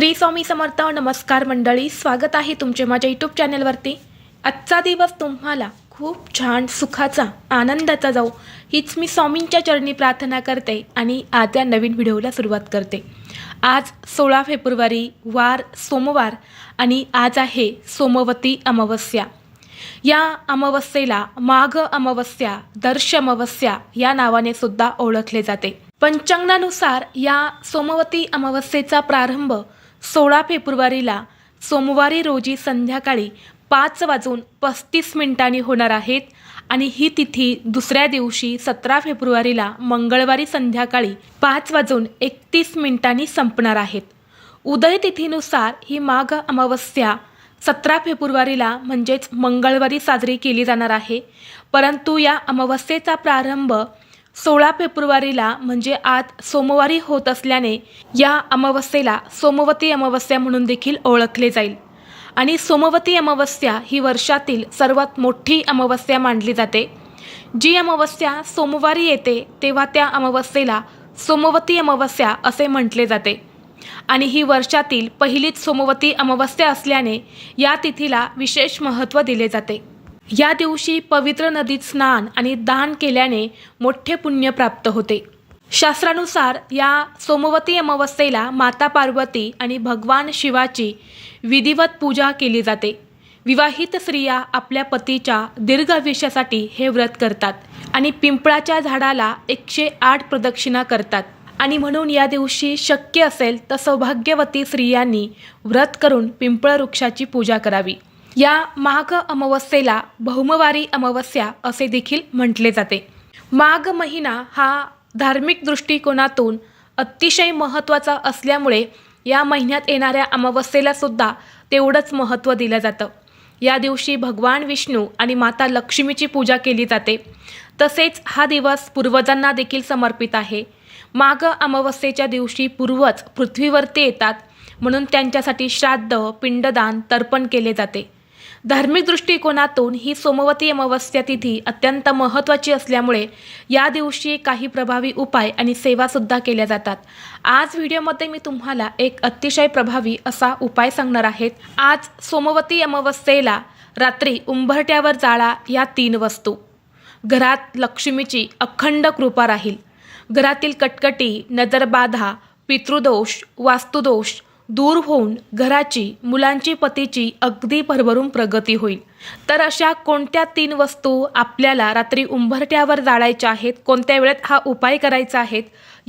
श्री स्वामी समर्थ नमस्कार मंडळी स्वागत आहे तुमचे माझ्या यूट्यूब चॅनलवरती आजचा दिवस तुम्हाला खूप छान सुखाचा आनंदाचा जाऊ हीच मी स्वामींच्या चरणी प्रार्थना करते आणि आज या नवीन व्हिडिओला सुरुवात करते. आज सोळा फेब्रुवारी वार सोमवार आणि आज आहे सोमवती अमावस्या. या अमावस्येला माघ अमावस्या दर्श अमावस्या या नावाने सुद्धा ओळखले जाते. पंचांगानुसार या सोमवती अमावस्येचा प्रारंभ सोळा फेब्रुवारीला सोमवारी रोजी संध्याकाळी पाच वाजून पस्तीस मिनिटांनी होणार आहेत आणि ही तिथी दुसऱ्या दिवशी सतरा फेब्रुवारीला मंगळवारी संध्याकाळी पाच वाजून एकतीस मिनिटांनी संपणार आहेत. उदय तिथीनुसार ही माघ अमावस्या सतरा फेब्रुवारीला म्हणजेच मंगळवारी साजरी केली जाणार आहे. परंतु या अमावस्येचा प्रारंभ सोळा फेब्रुवारीला म्हणजे आज सोमवारी होत असल्याने या अमावस्येला सोमवती अमावस्या म्हणून देखील ओळखले जाईल. आणि सोमवती अमावस्या ही वर्षातील सर्वात मोठी अमावस्या मानली जाते. जी अमावस्या सोमवारी येते तेव्हा त्या अमावस्येला सोमवती अमावस्या असे म्हटले जाते. आणि ही वर्षातील पहिलीच सोमवती अमावस्या असल्याने या तिथीला विशेष महत्त्व दिले जाते. या दिवशी पवित्र नदीत स्नान आणि दान केल्याने मोठे पुण्य प्राप्त होते. शास्त्रानुसार या सोमवती अमावस्येला माता पार्वती आणि भगवान शिवाची विधिवत पूजा केली जाते. विवाहित स्त्रिया आपल्या पतीच्या दीर्घ आयुष्यासाठी हे व्रत करतात आणि पिंपळाच्या झाडाला एकशे आठ प्रदक्षिणा करतात. आणि म्हणून या दिवशी शक्य असेल तर सौभाग्यवती स्त्रियांनी व्रत करून पिंपळ वृक्षाची पूजा करावी. या माघ अमावस्येला बहुमवारी अमावस्या असे देखील म्हटले जाते. माघ महिना हा धार्मिक दृष्टिकोनातून अतिशय महत्त्वाचा असल्यामुळे या महिन्यात येणाऱ्या अमावस्येला सुद्धा तेवढंच महत्त्व दिलं जातं. या दिवशी भगवान विष्णू आणि माता लक्ष्मीची पूजा केली जाते. तसेच हा दिवस पूर्वजांना देखील समर्पित आहे. माघ अमावस्येच्या दिवशी पूर्वज पृथ्वीवरती येतात म्हणून त्यांच्यासाठी श्राद्ध पिंडदान तर्पण केले जाते. धार्मिक दृष्टिकोनातून ही सोमवती अमावस्या तिथी अत्यंत महत्त्वाची असल्यामुळे या दिवशी काही प्रभावी उपाय आणि सेवासुद्धा केल्या जातात. आज व्हिडिओमध्ये मी तुम्हाला एक अतिशय प्रभावी असा उपाय सांगणार आहेत आज सोमवती अमावस्येला रात्री उंबरट्यावर जाळा या तीन वस्तू. घरात लक्ष्मीची अखंड कृपा राहील. घरातील कटकटी नजरबाधा पितृदोष वास्तुदोष दूर होऊन घराची मुलांची पतीची अगदी भरभरून प्रगती होईल. तर अशा कोणत्या तीन वस्तू आपल्याला रात्री उंबरट्यावर जाळायच्या आहेत? कोणत्या वेळेत हा उपाय करायचा आहेत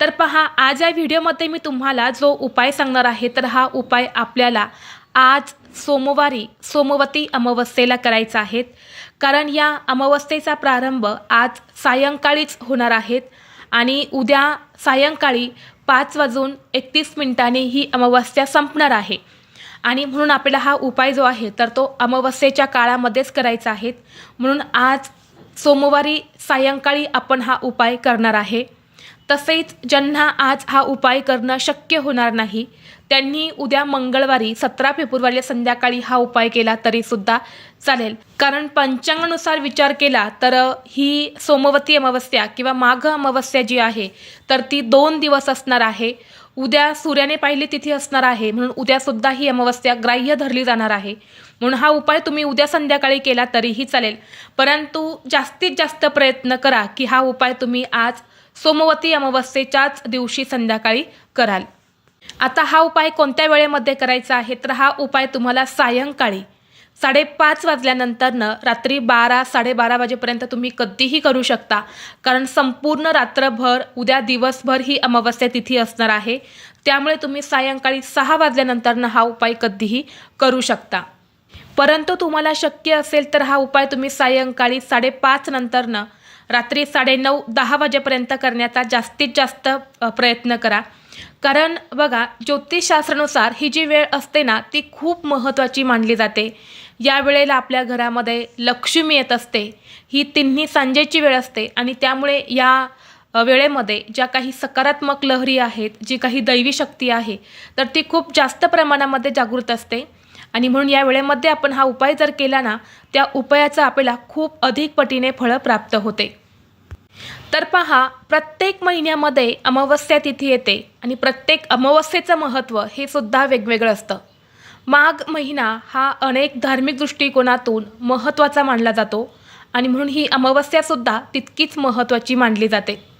तर पहा आज या व्हिडिओमध्ये मी तुम्हाला जो उपाय सांगणार आहे तर हा उपाय आपल्याला आज सोमवारी सोमवती अमावस्येला करायचा आहे. कारण या अमावस्येचा प्रारंभ आज सायंकाळीच होणार आहेत आणि उद्या सायंकाळी पाच वाजून एकतीस मिनिटांनी ही अमावस्या संपणार आहे. आणि म्हणून आपल्याला हा उपाय जो आहे तर तो अमावस्येच्या काळामध्येच करायचा आहे. म्हणून आज सोमवारी सायंकाळी आपण हा उपाय करणार आहे. तसेच ज्यांना आज हा उपाय करणं शक्य होणार नाही त्यांनी उद्या मंगळवारी सतरा फेब्रुवारी संध्याकाळी हा उपाय केला तरीसुद्धा चालेल. कारण पंचांगानुसार विचार केला तर ही सोमवती अमावस्या किंवा माघ अमावस्या जी आहे तर ती दोन दिवस असणार आहे. उद्या सूर्याने पाहिली तिथी असणार आहे म्हणून उद्यासुद्धा ही अमावस्या ग्राह्य धरली जाणार आहे. म्हणून हा उपाय तुम्ही उद्या संध्याकाळी केला तरीही चालेल. परंतु जास्तीत जास्त प्रयत्न करा की हा उपाय तुम्ही आज सोमवती अमावस्येच्याच दिवशी संध्याकाळी कराल. आता हा उपाय कोणत्या वेळेमध्ये करायचा आहे? तर हा उपाय तुम्हाला सायंकाळी साडेपाच वाजल्यानंतरनं रात्री बारा साडेबारा वाजेपर्यंत तुम्ही कधीही करू शकता. कारण संपूर्ण रात्रभर उद्या दिवसभर ही अमावस्या तिथी असणार आहे. त्यामुळे तुम्ही सायंकाळी सहा वाजल्यानंतरनं हा उपाय कधीही करू शकता. परंतु तुम्हाला शक्य असेल तर हा उपाय तुम्ही सायंकाळी साडेपाच नंतरनं रात्री साडेनऊ दहा वाजेपर्यंत करण्याचा जास्तीत जास्त प्रयत्न करा. कारण बघा ज्योतिषशास्त्रानुसार ही जी वेळ असते ना ती खूप महत्त्वाची मानली जाते. या वेळेला आपल्या घरामध्ये लक्ष्मी येत असते. ही तिन्ही सांजेची वेळ असते आणि त्यामुळे या वेळेमध्ये ज्या काही सकारात्मक लहरी आहेत जी काही दैवी शक्ती आहे तर ती खूप जास्त प्रमाणामध्ये जागृत असते. आणि म्हणून या वेळेमध्ये आपण हा उपाय जर केला ना त्या उपायाचं आपल्याला खूप अधिक पटीने फळं प्राप्त होते. तर पहा प्रत्येक महिन्यामध्ये अमावस्या तिथी येते आणि प्रत्येक अमावस्येचं महत्त्व हे सुद्धा वेगवेगळं असतं. माघ महिना हा अनेक धार्मिक दृष्टिकोनातून महत्त्वाचा मानला जातो आणि म्हणून ही अमावस्यासुद्धा तितकीच महत्त्वाची मानली जाते.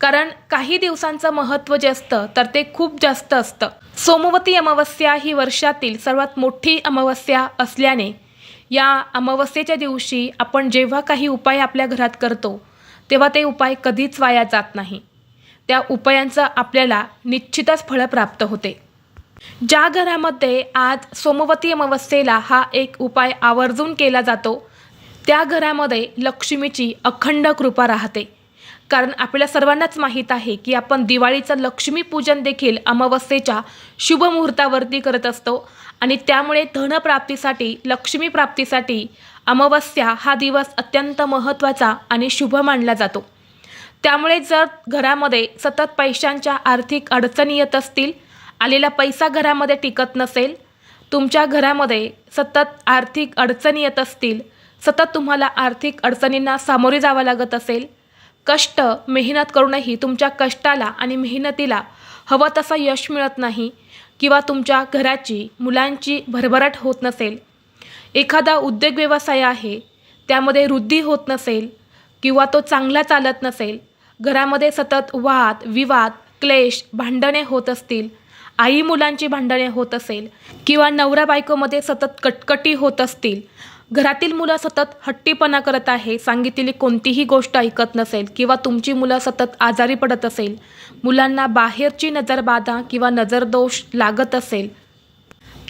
कारण काही दिवसांचं महत्त्व जे असतं तर ते खूप जास्त असतं. सोमवती अमावस्या ही वर्षातील सर्वात मोठी अमावस्या असल्याने या अमावस्येच्या दिवशी आपण जेव्हा काही उपाय आपल्या घरात करतो तेव्हा ते उपाय कधीच वाया जात नाही. त्या उपायांचं आपल्याला निश्चितच फळं प्राप्त होते. ज्या घरामध्ये आज सोमवती अमावस्येला हा एक उपाय आवर्जून केला जातो त्या घरामध्ये लक्ष्मीची अखंड कृपा राहते. कारण आपल्या सर्वांनाच माहीत आहे की आपण दिवाळीचं लक्ष्मीपूजन देखील अमावस्येच्या शुभ मुहूर्तावरती करत असतो. आणि त्यामुळे धनप्राप्तीसाठी लक्ष्मी प्राप्तीसाठी अमावस्या हा दिवस अत्यंत महत्त्वाचा आणि शुभ मानला जातो. त्यामुळे जर घरामध्ये सतत पैशांच्या आर्थिक अडचणी येत असतील आलेला पैसा घरामध्ये टिकत नसेल तुमच्या घरामध्ये सतत आर्थिक अडचणी येत असतील सतत तुम्हाला आर्थिक अडचणींना सामोरे जावं लागत असेल कष्ट मेहनत करूनही तुमच्या कष्टाला आणि मेहनतीला हवं तसं यश मिळत नाही किंवा तुमच्या घराची मुलांची भरभराट होत नसेल. एखादा उद्योग व्यवसाय आहे त्यामध्ये वृद्धी होत नसेल किंवा तो चांगला चालत नसेल घरामध्ये सतत वाद विवाद क्लेश भांडणे होत असतील आई मुलांची भांडणे होत असेल किंवा नवरा बायकोमध्ये सतत कटकटी होत असतील घरातील मुलं सतत हट्टीपणा करत आहे सांगितलेली कोणतीही गोष्ट ऐकत नसेल किंवा तुमची मुलं सतत आजारी पडत असेल मुलांना बाहेरची नजरबाधा किंवा नजरदोष लागत असेल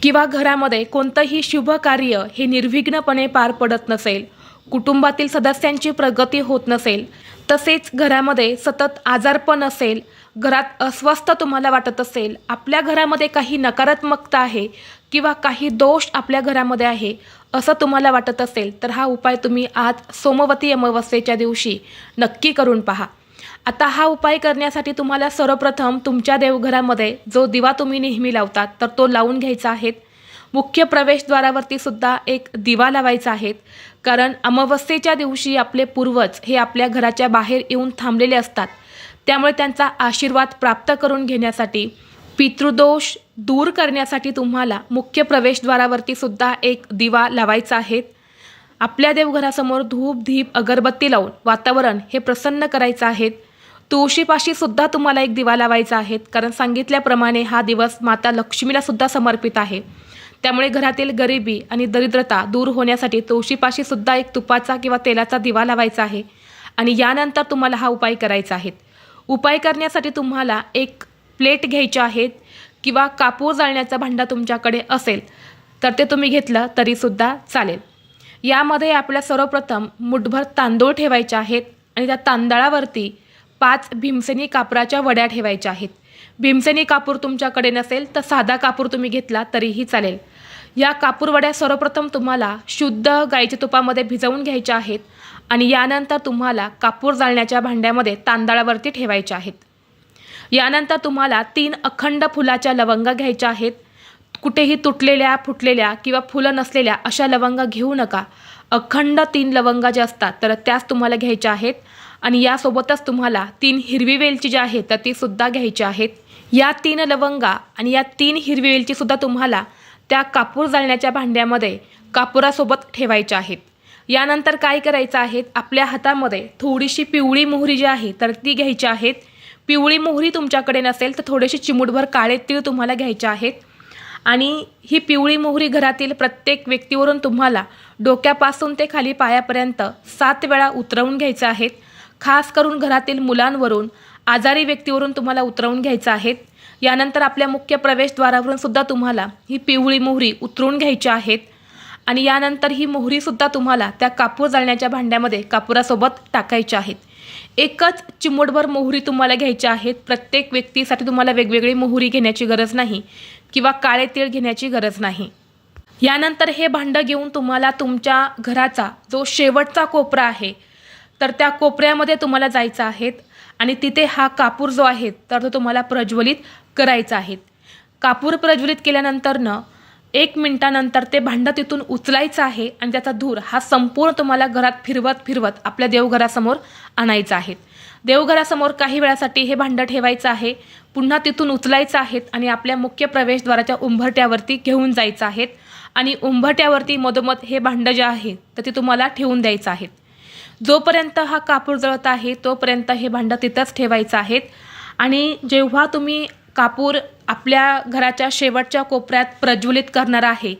किंवा घरामध्ये कोणतंही शुभ कार्य हे निर्विघ्नपणे पार पडत नसेल कुटुंबातील सदस्यांची प्रगती होत नसेल तसेच घरामध्ये सतत आजारपण असेल घरात अस्वस्थ तुम्हाला वाटत असेल आपल्या घरामध्ये काही नकारात्मकता आहे किंवा काही दोष आपल्या घरामध्ये आहे असं तुम्हाला वाटत असेल तर हा उपाय तुम्ही आज सोमवती अमावस्येच्या दिवशी नक्की करून पहा. आता हा उपाय करण्यासाठी तुम्हाला सर्वप्रथम तुमच्या देवघरामध्ये जो दिवा तुम्ही नेहमी लावतात तर तो लावून घ्यायचा आहे. मुख्य प्रवेशद्वारावरती सुद्धा एक दिवा लावायचा आहे. कारण अमावस्येच्या दिवशी आपले पूर्वज हे आपल्या घराच्या बाहेर येऊन थांबलेले असतात. त्यामुळे त्यांचा आशीर्वाद प्राप्त करून घेण्यासाठी पितृदोष दूर करण्यासाठी तुम्हाला मुख्य प्रवेशद्वारावरती सुद्धा एक दिवा लावायचा आहे. आपल्या देवघरासमोर धूप धीप अगरबत्ती लावून वातावरण हे प्रसन्न करायचं आहे. तुळशीपाशी सुद्धा तुम्हाला एक दिवा लावायचा आहे कारण सांगितल्याप्रमाणे हा दिवस माता लक्ष्मीला सुद्धा समर्पित आहे. त्यामुळे घरातील गरिबी आणि दरिद्रता दूर होण्यासाठी तुळशीपाशी सुद्धा एक तुपाचा किंवा तेलाचा दिवा लावायचा आहे आणि यानंतर तुम्हाला हा उपाय करायचा आहे. उपाय करण्यासाठी तुम्हाला एक प्लेट घ्यायची आहेत किंवा कापूर जाळण्याचा भांडा तुमच्याकडे असेल तर ते तुम्ही घेतलं तरीसुद्धा चालेल. यामध्ये आपल्या सर्वप्रथम मुठभर तांदूळ ठेवायचे आहेत आणि त्या तांदळावरती पाच भीमसेनी कापराच्या वड्या ठेवायच्या आहेत. भीमसेनी कापूर तुमच्याकडे नसेल तर साधा कापूर तुम्ही घेतला तरीही चालेल. या कापूर वड्या सर्वप्रथम तुम्हाला शुद्ध गाईच्या तुपामध्ये भिजवून घ्यायच्या आहेत आणि यानंतर तुम्हाला कापूर जाळण्याच्या भांड्यामध्ये तांदळावरती ठेवायच्या आहेत. यानंतर तुम्हाला तीन अखंड फुलाच्या लवंगा घ्यायच्या आहेत. कुठेही तुटलेल्या फुटलेल्या किंवा फुलं नसलेल्या अशा लवंगा घेऊ नका. अखंड तीन लवंगा ज्या असतात तर त्याच तुम्हाला घ्यायच्या आहेत. आणि यासोबतच तुम्हाला तीन हिरवी वेलची जी आहे तर ती सुद्धा घ्यायची आहेत. या तीन लवंगा आणि या तीन हिरवी वेलची सुद्धा तुम्हाला त्या कापूर जाळण्याच्या भांड्यामध्ये कापुरासोबत ठेवायच्या आहेत. यानंतर काय करायचं आहे? आपल्या हातामध्ये थोडीशी पिवळी मोहरी जी आहे तर ती घ्यायची आहेत. पिवळी मोहरी तुमच्याकडे नसेल तर थोडेसे चिमूटभर काळे तीळ तुम्हाला घ्यायचे आहेत. आणि ही पिवळी मोहरी घरातील प्रत्येक व्यक्तीवरून तुम्हाला डोक्यापासून ते खाली पायापर्यंत सात वेळा उतरवून घ्यायचं आहेत. खास करून घरातील मुलांवरून आजारी व्यक्तीवरून तुम्हाला उतरवून घ्यायचं आहेत. यानंतर आपल्या मुख्य प्रवेशद्वारावरून सुद्धा तुम्हाला ही पिवळी मोहरी उतरवून घ्यायची आहेत. आणि यानंतर ही मोहरीसुद्धा तुम्हाला त्या कापूर जाळण्याच्या भांड्यामध्ये कापुरासोबत टाकायच्या आहेत. एकच चिमूटभर मोहरी तुम्हाला घ्यायच्या आहेत. प्रत्येक व्यक्तीसाठी तुम्हाला वेगवेगळी मोहरी घेण्याची गरज नाही किंवा काळे तीळ घेण्याची गरज नाही. यानंतर हे भांडं घेऊन तुम्हाला तुमच्या घराचा जो शेवटचा कोपरा आहे तर त्या कोपऱ्यामध्ये तुम्हाला जायचं आहे आणि तिथे हा कापूर जो आहे तर तो तुम्हाला प्रज्वलित करायचा आहे. कापूर प्रज्वलित केल्यानंतरनं एक मिनटानंतर ते भांडं तिथून उचलायचं आहे आणि त्याचा धूर हा संपूर्ण तुम्हाला घरात फिरवत फिरवत आपल्या देवघरासमोर आणायचा आहे. देवघरासमोर काही वेळासाठी हे भांडं ठेवायचं आहे पुन्हा तिथून उचलायचं आहेत आणि आपल्या मुख्य प्रवेशद्वाराच्या उंबरट्यावरती घेऊन जायचं आहेत आणि उंबरट्यावरती मधोमध हे भांडं जे आहे तर ते तुम्हाला ठेवून द्यायचं आहे. जोपर्यंत हा कापूर जळत आहे तोपर्यंत हे भांडं तिथंच ठेवायचं आहेत आणि जेव्हा तुम्ही कापूर आपल्या घराच्या शेवटच्या कोपऱ्यात प्रज्वलित करणार आहे.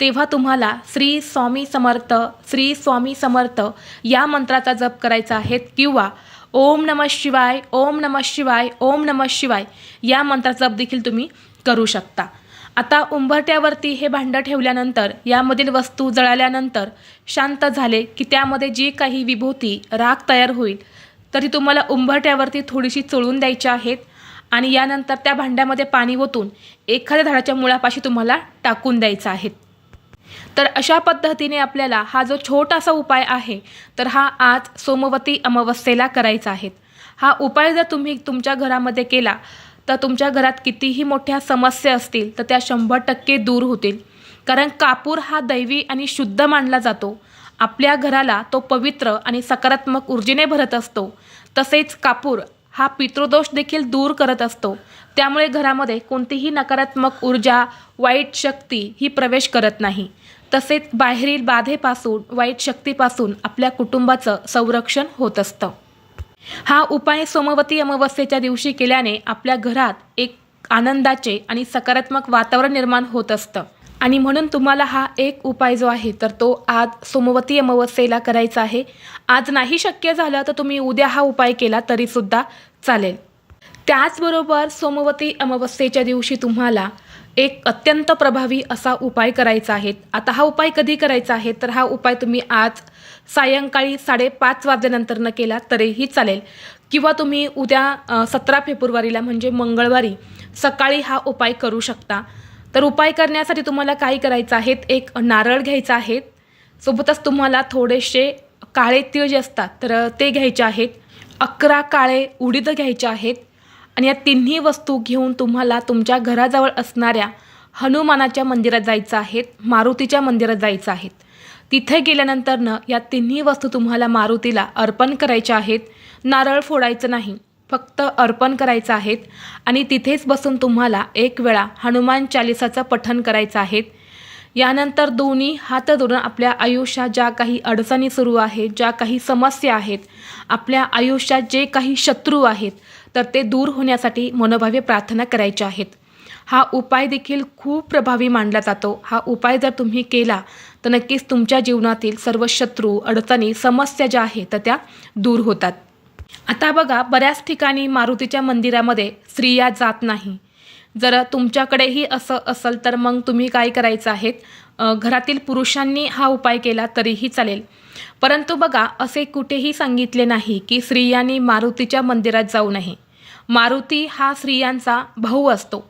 तेव्हा तुम्हाला श्री स्वामी समर्थ श्री स्वामी समर्थ या मंत्राचा जप करायचा आहे किंवा ओम नम शिवाय ओम नम शिवाय ओम नम शिवाय या मंत्राचा जप देखील तुम्ही करू शकता. आता उंबरट्यावरती हे भांडं ठेवल्यानंतर यामधील वस्तू जळाल्यानंतर शांत झाले की त्यामध्ये जी काही विभूती राख तयार होईल तरी तुम्हाला उंबरट्यावरती थोडीशी चोळून द्यायची आहेत. आणि यानंतर त्या भांड्यामध्ये पाणी ओतून एखाद्या झाडाच्या मुळापाशी तुम्हाला टाकून द्यायचं आहे. तर अशा पद्धतीने आपल्याला हा जो छोटासा उपाय आहे तर हा आज सोमवती अमावस्येला करायचा आहे. हा उपाय जर तुम्ही तुमच्या घरामध्ये केला तर तुमच्या घरात कितीही मोठ्या समस्या असतील तर त्या शंभर टक्के दूर होतील. कारण कापूर हा दैवी आणि शुद्ध मानला जातो. आपल्या घराला तो पवित्र आणि सकारात्मक ऊर्जेने भरत असतो. तसेच कापूर हा पितृदोष देखील दूर करत असतो. त्यामुळे घरामध्ये कोणतीही नकारात्मक ऊर्जा वाईट शक्ती ही प्रवेश करत नाही. तसेच बाहेरील बाधेपासून वाईट शक्तीपासून आपल्या कुटुंबाचं संरक्षण होत असतं. हा उपाय सोमवती अमावस्येच्या दिवशी केल्याने आपल्या घरात एक आनंदाचे आणि सकारात्मक वातावरण निर्माण होत असतं. आणि म्हणून तुम्हाला हा एक उपाय जो आहे तर तो आज सोमवती अमावस्येला करायचा आहे. आज नाही शक्य झालं तर तुम्ही उद्या हा उपाय केला तरीसुद्धा चालेल. त्याचबरोबर सोमवती अमावस्येच्या दिवशी तुम्हाला एक अत्यंत प्रभावी असा उपाय करायचा आहे. आता हा उपाय कधी करायचा आहे तर हा उपाय तुम्ही आज सायंकाळी साडेपाच वाजल्यानंतर केला तरीही चालेल. किंवा तुम्ही उद्या सतरा फेब्रुवारीला म्हणजे मंगळवारी सकाळी हा उपाय करू शकता. तर उपाय करण्यासाठी तुम्हाला काय करायचं आहे एक नारळ घ्यायचा आहे सोबतच तुम्हाला थोडेसे काळे तीळ जे असतात तर ते घ्यायचे आहेत. अकरा काळे उडीद घ्यायचे आहेत. आणि या तिन्ही वस्तू घेऊन तुम्हाला तुमच्या घराजवळ असणाऱ्या हनुमानाच्या मंदिरात जायचं आहेत मारुतीच्या मंदिरात जायचं आहेत. तिथे गेल्यानंतरनं या तिन्ही वस्तू तुम्हाला मारुतीला अर्पण करायच्या आहेत. नारळ फोडायचं नाही. फक्त अर्पण करायचं आहेत आणि तिथेच बसून तुम्हाला एक वेळा हनुमान चालिसाचं पठन करायचं आहे यानंतर दोन्ही हात धरून आपल्या आयुष्यात ज्या काही अडचणी सुरू आहेत ज्या काही समस्या आहेत आपल्या आयुष्यात जे काही शत्रू आहेत तर ते दूर होण्यासाठी मनोभावे प्रार्थना करायच्या आहेत. हा उपाय देखील खूप प्रभावी मानला जातो. हा उपाय जर तुम्ही केला तर नक्कीच तुमच्या जीवनातील सर्व शत्रू अडचणी समस्या ज्या आहेत तर त्या दूर होतात. आता बघा बऱ्याच ठिकाणी मारुतीच्या मंदिरामध्ये स्त्रिया जात नाही. जर तुमच्याकडेही असं असेल तर मग तुम्ही काय करायचं आहेत? घरातील पुरुषांनी हा उपाय केला तरीही चालेल. परंतु बघा असे कुठेही सांगितले नाही की स्त्रियांनी मारुतीच्या मंदिरात जाऊ नये. मारुती हा स्त्रियांचा भाऊ असतो.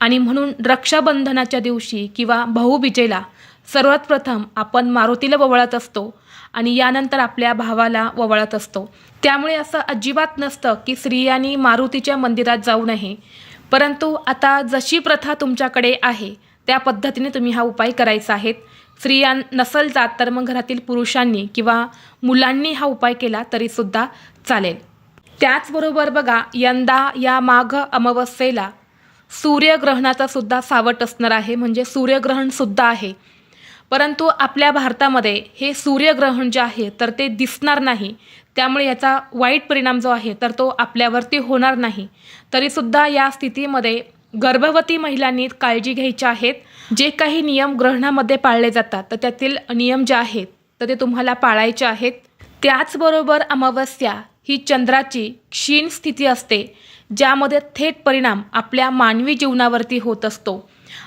आणि म्हणून रक्षाबंधनाच्या दिवशी किंवा भाऊबीजेला सर्वात प्रथम आपण मारुतीला ववळत असतो आणि यानंतर आपल्या भावाला ववळत असतो. त्यामुळे असं अजिबात नसतं की स्त्रियांनी मारुतीच्या मंदिरात जाऊ नये. परंतु आता जशी प्रथा तुमच्याकडे आहे त्या पद्धतीने तुम्ही हा उपाय करायचा आहेत स्त्रिया नसल जात तर मग घरातील पुरुषांनी किंवा मुलांनी हा उपाय केला तरीसुद्धा चालेल. त्याचबरोबर बघा यंदा या माघ अमावस्येला सूर्यग्रहणाचा सुद्धा सावट असणार आहे. म्हणजे सूर्यग्रहणसुद्धा आहे. परंतु आपल्या भारतामध्ये हे सूर्यग्रहण जे आहे तर ते दिसणार नाही. त्यामुळे याचा वाईट परिणाम जो आहे तर तो आपल्यावरती होणार नाही. तरीसुद्धा या स्थितीमध्ये गर्भवती महिलांनी काळजी घ्यायची आहेत. जे काही नियम ग्रहणामध्ये पाळले जातात तर त्यातील नियम जे आहेत तर ते तुम्हाला पाळायचे आहेत. त्याचबरोबर अमावस्या ही चंद्राची क्षीण स्थिती असते ज्यामध्ये थेट परिणाम आपल्या मानवी जीवनावरती होत असतो.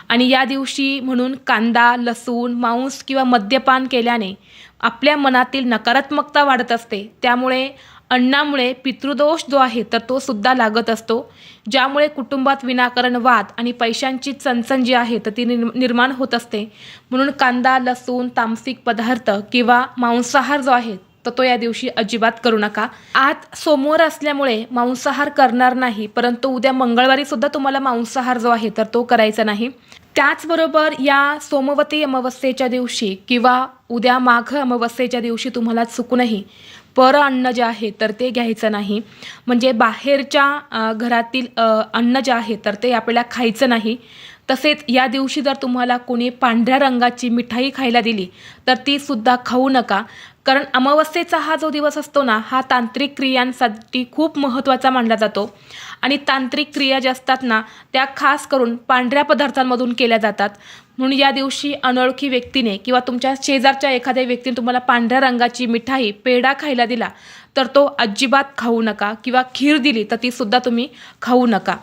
आणि या दिवशी म्हणून कांदा लसूण मांस किंवा मद्यपान केल्याने आपल्या मनातील नकारात्मकता वाढत असते. त्यामुळे अन्नामुळे पितृदोष जो आहे तर तो सुद्धा लागत असतो. ज्यामुळे कुटुंबात विनाकारण वाद आणि पैशांची चणचण जी आहे तर ती निर्म निर्माण होत असते. म्हणून कांदा लसूण तामसिक पदार्थ किंवा मांसाहार जो आहे तर तो या दिवशी अजिबात करू नका. आज सोमवार असल्यामुळे मांसाहार करणार नाही परंतु उद्या मंगळवारी सुद्धा तुम्हाला मांसाहार जो आहे तर तो करायचा नाही. त्याचबरोबर या सोमवती अमावस्येच्या दिवशी किंवा उद्या माघ अमावस्येच्या दिवशी तुम्हाला चुकूनही पर अन्न जे आहे तर ते घ्यायचं नाही. म्हणजे बाहेरच्या घरातील अन्न जे आहे तर ते आपल्याला खायचं नाही. तसेच या दिवशी जर तुम्हाला कोणी पांढऱ्या रंगाची मिठाई खायला दिली तर ती सुद्धा खाऊ नका. कारण अमावस्येचा हा जो दिवस असतो ना हा तांत्रिक क्रियांसाठी खूप महत्त्वाचा मानला जातो. आणि तांत्रिक क्रिया ज्या असतात ना त्या खास करून पांढऱ्या पदार्थांमधून केल्या जातात. म्हणून या दिवशी अनोळखी व्यक्तीने किंवा तुमच्या शेजारच्या एखाद्या व्यक्तीने तुम्हाला पांढऱ्या रंगाची मिठाई पेढा खायला दिला तर तो अजिबात खाऊ नका किंवा खीर दिली तर ती सुद्धा तुम्ही खाऊ नका.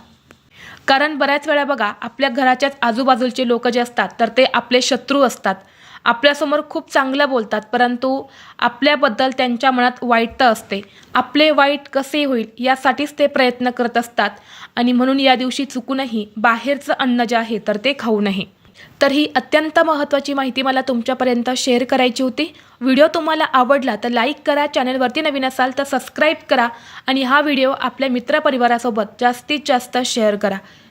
कारण बऱ्याच वेळा बघा आपल्या घराच्याच आजूबाजूचे लोक जे असतात तर ते आपले शत्रू असतात. आपल्यासमोर खूप चांगलं बोलतात परंतु आपल्याबद्दल त्यांच्या मनात वाईटता असते. आपले वाईट कसे होईल यासाठीच ते प्रयत्न करत असतात आणि म्हणून या दिवशी चुकूनही बाहेरचं अन्न जे आहे तर ते खाऊ नये. तर ही अत्यंत महत्त्वाची माहिती मला तुमच्यापर्यंत शेअर करायची होती. व्हिडिओ तुम्हाला आवडला तर लाईक करा चॅनलवरती नवीन असाल तर सबस्क्राईब करा आणि हा व्हिडिओ आपल्या मित्रपरिवारासोबत जास्तीत जास्त शेअर करा.